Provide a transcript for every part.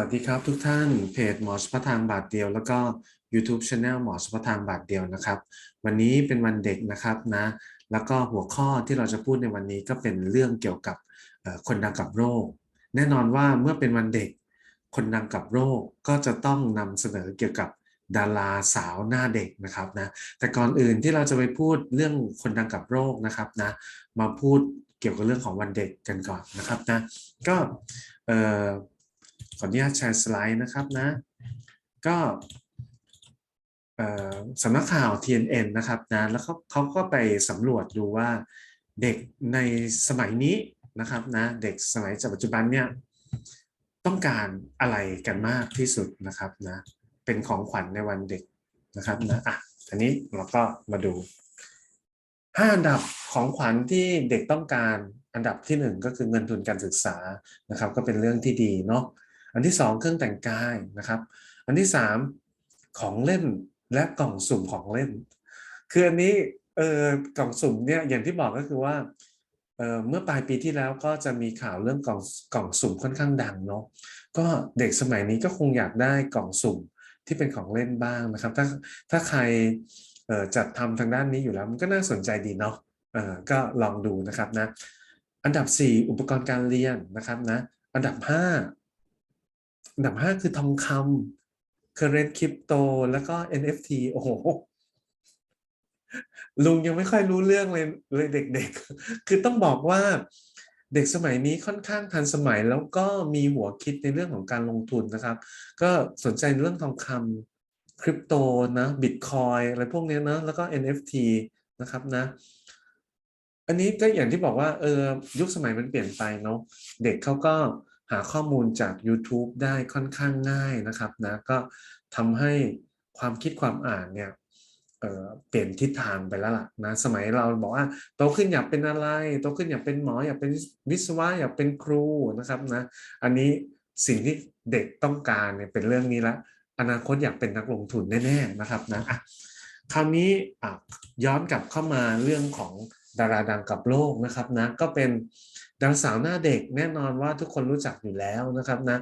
วัสดีครับทุกท่านเพจหมอเฉพทางบาทเดียว แล้วก็ YouTube Channel หมอเฉพทางบาทเดียวนะครับ วันนี้เป็นวันเด็กนะครับนะแล้วก็หัวข้อที่เราจะพูดในวันนี้ก็เป็นเรื่องเกี่ยวกับคนดังกับโรค แน่นอนว่าเมื่อเป็นวันเด็ก คนดังกับโรคก็จะต้องนำเสนอเกี่ยวกับดาราสาวหน้าเด็กนะครับนะแต่ก่อนอื่นที่เราจะไปพูดเรื่องคนดังกับโรคนะครับนะมาพูดเกี่ยวกับเรื่องของวันเด็กกันก่อนนะครับนะก็เอ่อ ขออนุญาตแชร์สไลด์นะครับนะ ก็สำนักข่าว TNN นะครับนะแล้วเขาเขาก็ไปสำรวจดูว่าเด็กในสมัยนี้นะครับนะเด็กสมัยจปัจจุบันเนี่ยต้องการอะไรกันมากที่สุดนะครับนะเป็นของขวัญในวันเด็กนะครับนะอะอันนี้เราก็มาดูห้าอันดับของขวัญที่เด็กต้องการอันดับที่หนึ่งก็คือเงินทุนการศึกษานะครับ ก็เป็นเรื่องที่ดีเนาะ อันที่สองเครื่องแต่งกายนะครับ อันที่สามของเล่นและกล่องสุ่มของเล่น คืออันนี้เออกล่องสุ่มเนี่ยอย่างที่บอกก็คือว่าเออเมื่อปลายปีที่แล้วก็จะมีข่าวเรื่องกล่องกล่องสุ่มค่อนข้างดังเนาะก็เด็กสมัยนี้ก็คงอยากได้กล่องสุ่มที่เป็นของเล่นบ้างนะครับ ถ้าถ้าใครจัดทำทางด้านนี้อยู่แล้วมันก็น่าสนใจดีเนาะเออก็ลองดูนะครับนะอันดับ 4 อุปกรณ์การเรียนนะครับนะอันดับ 5 อันดับ5คือทองคำ current crypto แล้วก็ NFT โอ้โห ลุงยังไม่ค่อยรู้เรื่องเลยเลยเด็กๆ คือต้องบอกว่าเด็กสมัยนี้ค่อนข้างทันสมัยแล้วก็มีหัวคิดในเรื่องของการลงทุนนะครับ ก็สนใจเรื่องทองคำคริปโตนะบิตคอยอะไรพวกนี้นะแล้วก็ NFT นะครับนะ อันนี้ก็อย่างที่บอกว่าเออยุคสมัยมันเปลี่ยนไปเนาะเด็กเขาก็ หาข้อมูลจาก YouTube ได้ค่อนข้างง่ายนะครับนะก็ทำให้ความคิดความอ่านเนี่ยเเปลี่ยนทิศทางไปแล้วล่ะนะสมัยเราบอกว่าโตขึ้นอยากเป็นอะไรโตขึ้นอยากเป็นหมออยากเป็นวิศวะอยากเป็นครูนะครับนะอันนี้สิ่งที่เด็กต้องการเนี่ยเป็นเรื่องนี้ละอนาคตอยากเป็นนักลงทุนแน่ๆนะครับนะอะคราวนี้ย้อนกลับเข้ามาเรื่องของดาราดังกับโลกนะครับนะก็เป็น ดาราสาวหน้าเด็กแน่นอนว่าทุกคนรู้จักอยู่แล้วนะครับนะ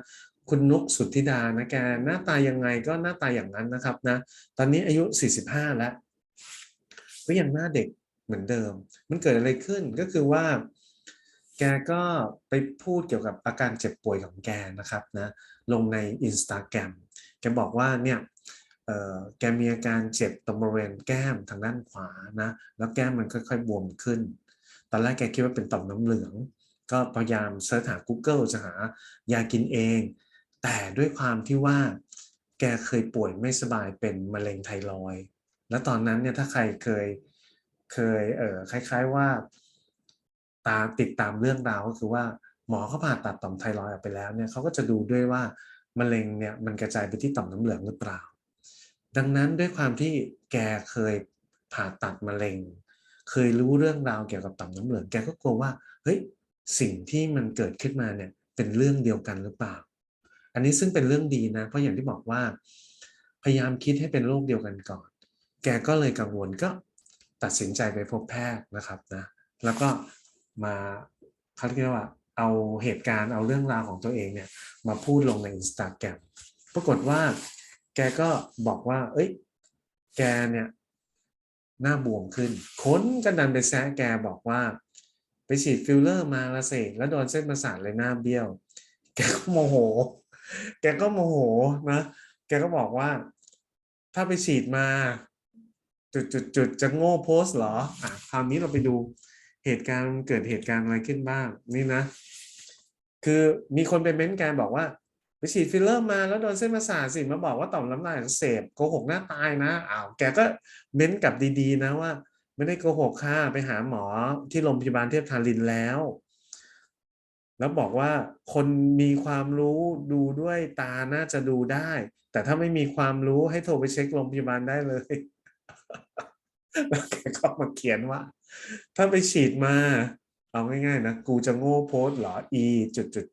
คุณนุกสุทธิดานะแกหน้าตายังไงก็หน้าตาอย่างนั้นนะครับนะตอนนี้อายุ 45 แล้ว ก็ยังหน้าเด็กเหมือนเดิม มันเกิดอะไรขึ้นก็คือว่า แกก็ไปพูดเกี่ยวกับอาการเจ็บป่วยของแกนะครับนะลงใน Instagram แกบอกว่าเนี่ยแกมีอาการเจ็บตรงบริเวณแก้มทางด้านขวานะ แล้วแก้มมันค่อยๆบวมขึ้น ตอนแรกแกคิดว่าเป็นต่อมน้ำเหลือง ก็พยายามเสิร์ชหา Google จะหายากินเอง แต่ด้วยความที่ว่าแกเคยป่วยไม่สบายเป็นมะเร็งไทรอยแล้วตอนนั้นเนี่ยถ้าใครเคยเคยเออคล้าย ๆว่าตามติดตามเรื่องราวก็คือว่าหมอเขาผ่าตัดต่อมไทรอยออกไปแล้วเนี่ยเขาก็จะดูด้วยว่ามะเร็งเนี่ยมันกระจายไปที่ต่อมน้ำเหลืองหรือเปล่า ดังนั้นด้วยความที่แกเคยผ่าตัดมะเร็ง เคยรู้เรื่องราวเกี่ยวกับต่อมน้ำเหลืองแกก็กลัวว่าเฮ้ย สิ่งที่มันเกิดขึ้นมาเนี่ยเป็นเรื่องเดียวกันหรือเปล่า อันนี้ซึ่งเป็นเรื่องดีนะ เพราะอย่างที่บอกว่า พยายามคิดให้เป็นโรคเดียวกันก่อน แกก็เลยกังวลก็ตัดสินใจไปพบแพทย์นะครับนะ แล้วก็มาเขาเรียกว่าเอาเหตุการณ์เอาเรื่องราวของตัวเองเนี่ยมาพูดลงในอินสตาแกรมปรากฏว่า แกก็บอกว่า เอ้ย แกเนี่ยหน้าบวมขึ้น ค้นกันดันไปแซะแกบอกว่า ไปฉีดฟิลเลอร์มาละเสแล้วโดนเส้นประสาทเลยหน้าเบี้ยว แกก็โมโห แกก็โมโหนะ แกก็บอกว่า ถ้าไปฉีดมา จุดจุดจุดจะโง่โพสเหรอ อะคราวนี้เราไปดูเหตุการณ์เกิดเหตุการณ์อะไรขึ้นบ้าง นี่นะ คือมีคนไปเม้นต์แกบอกว่า ไปฉีดฟิลเลอร์มาแล้วโดนเส้นประสาทสิมาบอกว่าต่อมน้ำลายอักเสพโกหกหน้าตายนะอ้าวแกก็เม้นกลับดีๆ นะว่า ไม่ได้โกหกค่ะไปหาหมอที่โรงพยาบาลเทพทารินแล้ว แล้วบอกว่าคนมีความรู้ดูด้วยตาน่าจะดูได้ แต่ถ้าไม่มีความรู้ให้โทรไปเช็คโรงพยาบาลได้เลยแล้วแกก็มาเขียนว่า ถ้าไปฉีดมา เอาง่ายๆนะกูจะโง่โพสหรอ e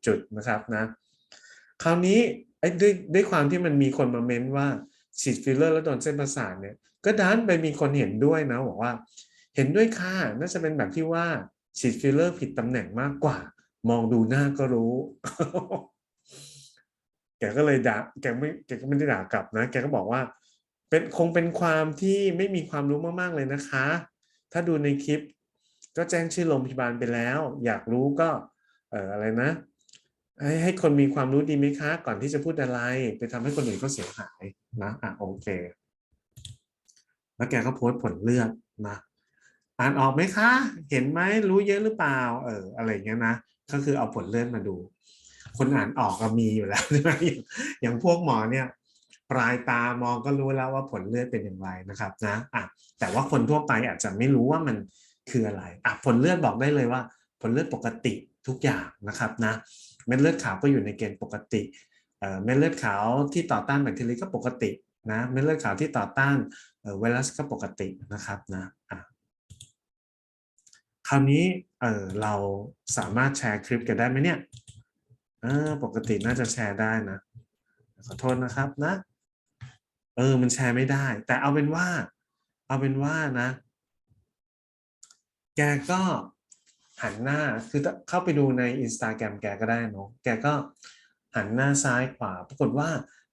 จุดๆๆนะครับนะ คราวนี้ไอ้ด้วยด้วยความที่มันมีคนมาเม้นว่าฉีดฟิลเลอร์แล้วโดนเส้นประสาทเนี่ย ก็ดันไปมีคนเห็นด้วยนะบอกว่า เห็นด้วยค่ะน่าจะเป็นแบบที่ว่าฉีดฟิลเลอร์ผิดตำแหน่งมากกว่า มองดูหน้าก็รู้ แกก็เลยด่าแกไม่แกก็ไม่ได้ด่ากลับนะ แกก็บอกว่า เป็นคงเป็นความที่ไม่มีความรู้มากๆเลยนะคะ ถ้าดูในคลิป ก็แจ้งชื่อโรงพยาบาลไปแล้ว อยากรู้ก็ เอออะไรนะ ให้ให้คนมีความรู้ดีไหมคะ ก่อนที่จะพูดอะไร ไปทำให้คนอื่นเขาเสียหายนะอะโอเค แล้วแกก็โพสต์ผลเลือดนะอ่านออกไหมคะ เห็นไหมรู้เยอะหรือเปล่า เออ อะไรเงี้ยนะก็คือเอาผลเลือดมาดู คนอ่านออกก็มีอยู่แล้วใช่ไหมอย่างอย่างพวกหมอเนี่ยปลายตามองก็รู้แล้วว่าผลเลือดเป็นอย่างไรนะครับนะอะแต่ว่าคนทั่วไปอาจจะไม่รู้ว่ามันคืออะไรอะผลเลือดบอกได้เลยว่า ผลเลือดปกติทุกอย่างนะครับนะเม็ดเลือดขาวก็อยู่ในเกณฑ์ปกติเอ่อเม็ดเลือดขาวที่ต่อต้านแบคทีเรียก็ปกติ นะเม็ดเลือดขาวที่ต่อต้านไวรัสก็ปกตินะครับนะะคราวนี้เเราสามารถแชร์คลิปกันได้ไหมเนี่ยปกติน่าจะแชร์ได้นะ ขอโทษนะครับนะ เออมันแชร์ไม่ได้ แต่เอาเป็นว่า เอาเป็นว่านะ แกก็หันหน้าคือเข้าไปดูในอินสตาแกรมแกก็ได้เนาะแกก็หันหน้าซ้ายขวา ปรากฏว่า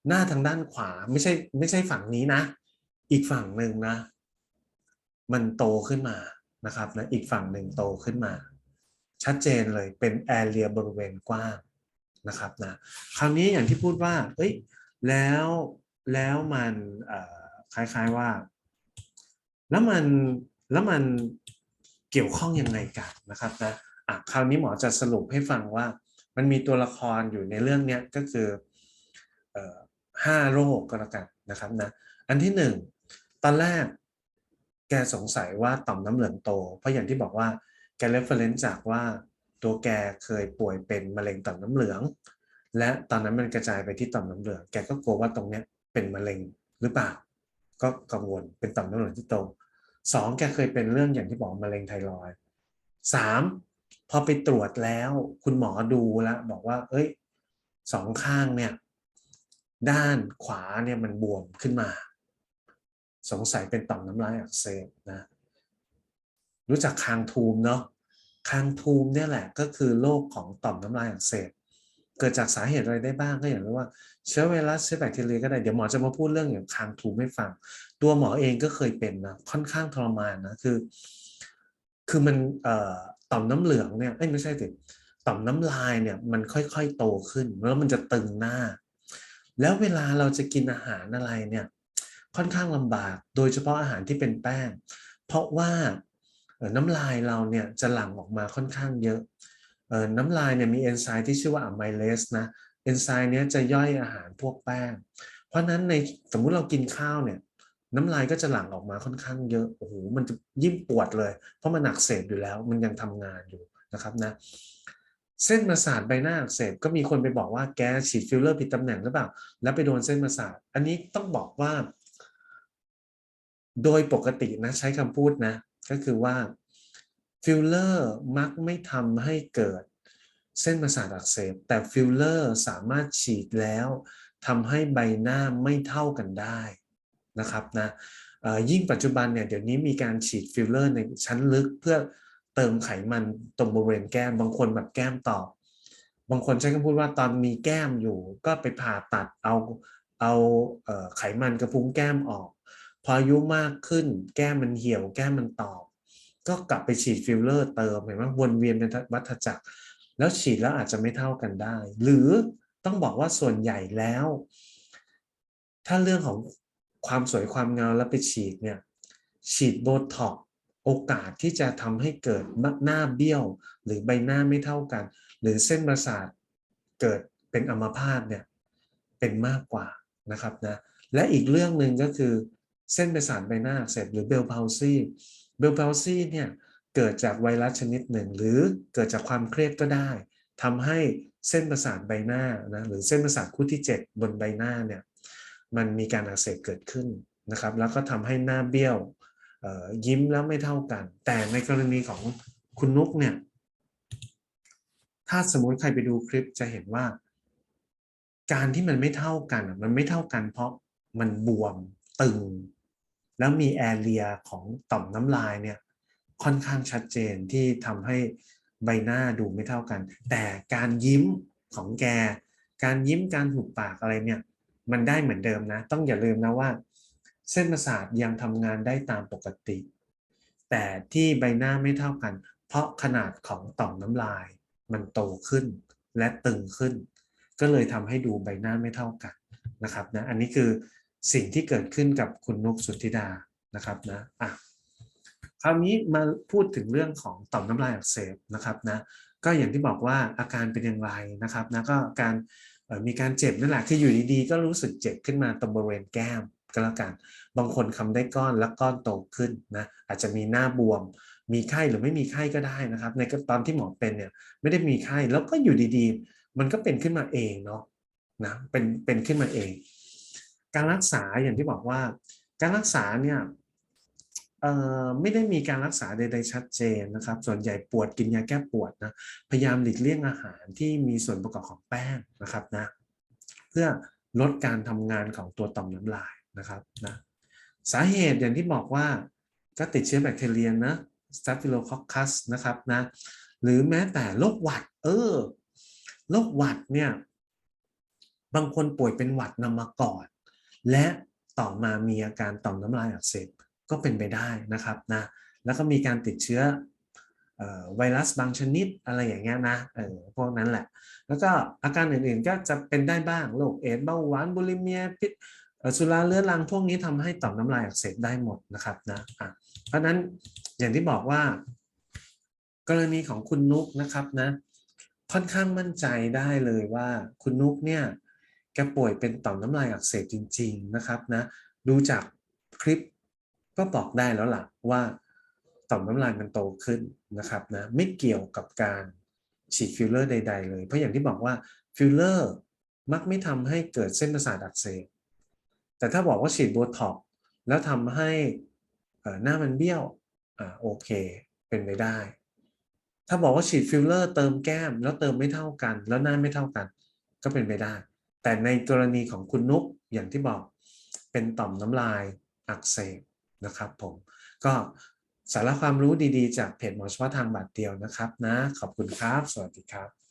หน้าทางด้านขวาไม่ใช่ไม่ใช่ฝั่งนี้นะ อีกฝั่งหนึ่งนะ มันโตขึ้นมานะครับนะอีกฝั่งหนึ่งโตขึ้นมา ชัดเจนเลยเป็นแอเรียบริเวณกว้างนะครับนะคราวนี้อย่างที่พูดว่า เอ้ยแล้วแล้วมันคล้ายๆว่า แล้วมันแล้วมันเกี่ยวข้องยังไงกันนะครับนะอะคราวนี้หมอจะสรุปให้ฟังว่า มันมีตัวละครอยู่ในเรื่องเนี้ยก็คือเอ่อ ห้าโรคก็แล้วกันนะครับนะอันที่หนึ่งตอนแรกแกสงสัยว่าต่อมน้ำเหลืองโต เพราะอย่างที่บอกว่าแกเรฟเฟรนซ์จากว่าตัวแกเคยป่วยเป็นมะเร็งต่อมน้ำเหลือง และตอนนั้นมันกระจายไปที่ต่อมน้ำเหลือง แกก็กลัวว่าตรงเนี้ยเป็นมะเร็งหรือเปล่า ก็กังวลเป็นต่อมน้ำเหลืองที่โตสองแกเคยเป็นเรื่องอย่างที่บอกมะเร็งไทรอยสามพอไปตรวจแล้ว คุณหมอดูแล้วบอกว่า เอ้ยสองข้างเนี่ย ด้านขวาเนี่ยมันบวมขึ้นมา สงสัยเป็นต่อมน้ำลายอักเสบนะ รู้จักคางทูมเนาะคางทูมเนี่ยแหละก็คือโรคของต่อมน้ำลายอักเสบเกิดจากสาเหตุอะไรได้บ้างก็อย่างที่ว่าเชื้อไวรัสเชื้อแบคทีเรียก็ได้เดี๋ยวหมอจะมาพูดเรื่องอย่างคางทูมให้ฟัง ตัวหมอเองก็เคยเป็นนะค่อนข้างทรมานนะคือ คือมันเอ่อต่อมน้ำเหลืองเนี่ยเอ้ไม่ใช่สิต่อมน้ำลายเนี่ยมันค่อยๆโตขึ้นแล้วมันจะตึงหน้า แล้วเวลาเราจะกินอาหารอะไรเนี่ยค่อนข้างลำบาก โดยเฉพาะอาหารที่เป็นแป้ง เพราะว่าน้ำลายเราเนี่ยจะหลั่งออกมาค่อนข้างเยอะน้ำลายเนี่ยมีเอนไซม์ที่ชื่อว่าอะไมเลสนะเอนไซม์เนี้ยจะย่อยอาหารพวกแป้ง เพราะนั้นในสมมุติเรากินข้าวเนี่ยน้ำลายก็จะหลั่งออกมาค่อนข้างเยอะโอ้โหมันจะยิ่งปวดเลย เพราะมันอักเสบอยู่แล้ว มันยังทำงานอยู่นะครับนะ เส้นประสาทใบหน้าอักเสบก็มีคนไปบอกว่าแกฉีดฟิลเลอร์ผิดตำแหน่งหรือเปล่า แล้วไปโดนเส้นประสาท อันนี้ต้องบอกว่า โดยปกตินะใช้คำพูดนะ ก็คือว่าฟิลเลอร์มักไม่ทำให้เกิดเส้นประสาทอักเสบ แต่ฟิลเลอร์สามารถฉีดแล้วทำให้ใบหน้าไม่เท่ากันได้นะครับนะยิ่งปัจจุบันเนี่ยเดี๋ยวนี้มีการฉีดฟิลเลอร์ในชั้นลึกเพื่อ เติมไขมันตรงบริเวณแก้ม บางคนแบบแก้มตอบบางคนใช้คำพูดว่าตอนมีแก้มอยู่ ก็ไปผ่าตัดเอาเอาไขมันกระพุ้งแก้มออก พออายุมากขึ้นแก้มมันเหี่ยว แก้มมันตอบก็กลับไปฉีดฟิลเลอร์เติมเห็นไหมวนเวียนเป็นวัฏจักร แล้วฉีดแล้วอาจจะไม่เท่ากันได้ หรือต้องบอกว่าส่วนใหญ่แล้ว ถ้าเรื่องของความสวยความงามแล้วไปฉีดเนี่ย ฉีดโบท็อก โอกาสที่จะทำให้เกิดหน้าเบี้ยว หรือใบหน้าไม่เท่ากัน หรือเส้นประสาทเกิดเป็นอัมพาตเนี่ยเป็นมากกว่านะครับนะและอีกเรื่องหนึ่งก็คือเส้นประสาทใบหน้าเสบหรือเบลพาวซีเบลพาวซีเนี่ยเกิดจากไวรัสชนิดหนึ่ง หรือเกิดจากความเครียดก็ได้ทำให้เส้นประสาทใบหน้านะหรือเส้นประสาทคู่ที่ 7 บนใบหน้าเนี่ยมันมีการอักเสบเกิดขึ้นนะครับ แล้วก็ทำให้หน้าเบี้ยว ยิ้มแล้วไม่เท่ากัน แต่ในกรณีของคุณนุกเนี่ย ถ้าสมมติใครไปดูคลิปจะเห็นว่า การที่มันไม่เท่ากันมันไม่เท่ากันเพราะมันบวมตึง แล้วมีแอเรียของต่อมน้ำลายเนี่ยค่อนข้างชัดเจนที่ทำให้ใบหน้าดูไม่เท่ากัน แต่การยิ้มของแก การยิ้มการหุบปากอะไรเนี่ย มันได้เหมือนเดิมนะ ต้องอย่าลืมนะว่า เส้นประสาทยังทำงานได้ตามปกติ แต่ที่ใบหน้าไม่เท่ากัน เพราะขนาดของต่อมน้ำลาย มันโตขึ้นและตึงขึ้น ก็เลยทำให้ดูใบหน้าไม่เท่ากันนะครับนะอันนี้คือสิ่งที่เกิดขึ้นกับคุณนุกสุธิดานะครับนะอะคราวนี้มาพูดถึงเรื่องของต่อมน้ำลายอักเสบนะครับนะก็อย่างที่บอกว่าอาการเป็นอย่างไรนะครับนะก็การมีการเจ็บนั่นแหละคืออยู่ดีๆ ก็รู้สึกเจ็บขึ้นมาตรงบริเวณแก้ม ก็แล้วกัน บางคนคำได้ก้อนแล้วก้อนโตขึ้นนะอาจจะมีหน้าบวม มีไข้หรือไม่มีไข้ก็ได้นะครับ ในตอนที่หมอเป็นเนี่ยไม่ได้มีไข้แล้วก็อยู่ดีๆ มันก็เป็นขึ้นมาเองเนาะนะเป็นเป็นขึ้นมาเอง การรักษาอย่างที่บอกว่า การรักษาเนี่ยไม่ได้มีการรักษาใดๆชัดเจนนะครับ ส่วนใหญ่ปวดกินยาแก้ปวดนะ พยายามหลีกเลี่ยงอาหารที่มีส่วนประกอบของแป้งนะครับนะ เพื่อลดการทำงานของตัวต่อมน้ำลาย นะครับนะสาเหตุอย่างที่บอกว่าก็ติดเชื้อแบคทีเรียนะ Staphylococcus นะครับนะหรือแม้แต่โรคหวัด เออโรคหวัดเนี่ยบางคนป่วยเป็นหวัดนำมาก่อน และต่อมามีอาการต่อมน้ำลายอักเสบก็เป็นไปได้นะครับนะแล้วก็มีการติดเชื้อไวรัสบางชนิดอะไรอย่างเงี้ยนะเออพวกนั้นแหละ แล้วก็อาการอื่นๆก็จะเป็นได้บ้างโรคเอดส์เบาหวานบุลิเมียพิษ สุราเรื้อรังพวกนี้ทำให้ต่อมน้ำลายอักเสบได้หมดนะครับนะะเพราะฉะนั้นอย่างที่บอกว่า กรณีของคุณนุกนะครับนะ ค่อนข้างมั่นใจได้เลยว่าคุณนุกเนี่ยแกป่วยเป็นต่อมน้ำลายอักเสบจริง ๆนะครับนะ ดูจากคลิปก็บอกได้แล้วล่ะว่าต่อมน้ำลายมันโตขึ้นนะครับนะไม่เกี่ยวกับการฉีดฟิลเลอร์ใด ๆ เลย เพราะอย่างที่บอกว่าฟิลเลอร์มักไม่ทำให้เกิดเส้นประสาทอักเสบ แต่ถ้าบอกว่าฉีดโบท็อกแล้วทำให้หน้ามันเบี้ยวอ่าโอเค เป็นไปได้ ถ้าบอกว่าฉีดฟิลเลอร์เติมแก้ม แล้วเติมไม่เท่ากัน แล้วหน้าไม่เท่ากัน ก็เป็นไปได้ แต่ในกรณีของคุณนุกอย่างที่บอกเป็นต่อมน้ำลายอักเสบนะครับผมก็สาระความรู้ดีๆ จากเพจหมอเฉพาะทางบาทเดียวนะครับนะ ขอบคุณครับ สวัสดีครับ